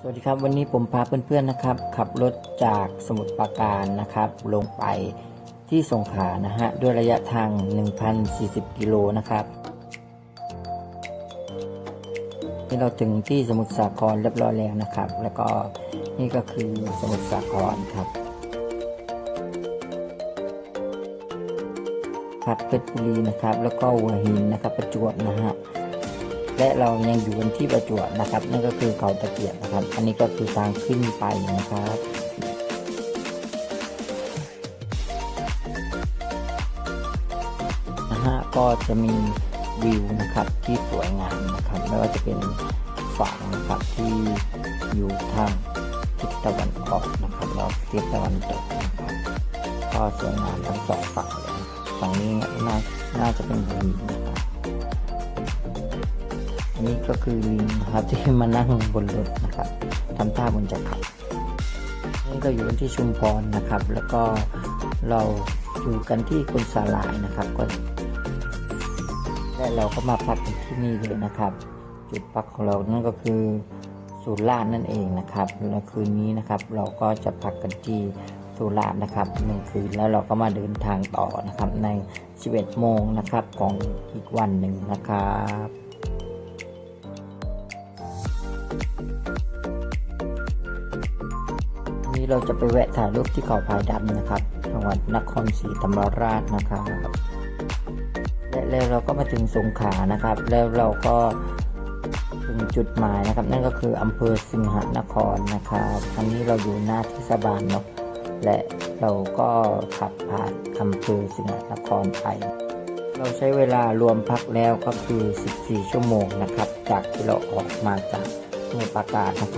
สวัสดีครับวันนี้ผมพาเพื่อนๆนะครับ ขับรถจากสมุทรปราการนะครับ ลงไปที่สงขลานะฮะด้วยระยะทาง 1,040 กิโลนะครับนี่เราถึงที่สมุทรสาครเรียบร้อยแล้วนะครับ แล้วก็นี่ก็คือสมุทรสาครครับขับเพชรบุรีนะครับ แล้วก็หัวหินนะครับประจวบนะฮะ และเรายังอยู่กันที่ประจวบนะครับ นั่นก็คือเขาตะเกียบนะครับ อันนี้ก็คือทางขึ้นไปนะครับนะฮะก็จะมีวิวนะครับที่สวยงามนะครับไม่ว่าจะเป็นฝั่งนะครับที่อยู่ทางทิศตะวันออกนะครับแล้วทิศตะวันตกนะครับก็สวยงามทั้งสองฝั่งเลยฝั่งนี้น่าน่าจะเป็นหินนะครับ อันนี้ก็คือลิงครับที่มานั่งบนรถนะครับทำท่าบนจะขับนี่ก็อยู่ที่ชุมพรนะครับ แล้วก็เราอยู่กันที่กุนสาลายนะครับก็และเราก็มาพักที่นี่เลยนะครับ จุดพักของเรานั่นก็คือสุราษฎร์นั่นเองนะครับแล้วคืนนี้นะครับ เราก็จะพักกันที่สุราษฎร์นะครับหนึ่งคืนแล้วเราก็มาเดินทางต่อนะครับใน 11 โมงนะครับของอีกวันหนึ่งนะครับ นี้เราจะไปแวะถ่ายรูปที่เขาพายดำนะครับ จังหวัดนครศรีธรรมราชนะครับและแล้วเราก็มาถึงสงขลานะครับ แล้วเราก็ถึงจุดหมายนะครับ นั่นก็คืออำเภอสิงหนครนะครับอันนี้เราอยู่หน้าเทศบาลเนาะและเราก็ขับผ่านอำเภอสิงหนครไป เราใช้เวลารวมพักแล้วก็คือ 14 ชั่วโมงนะครับ จากที่เราออกมาจากสมุทรปราการนะครับ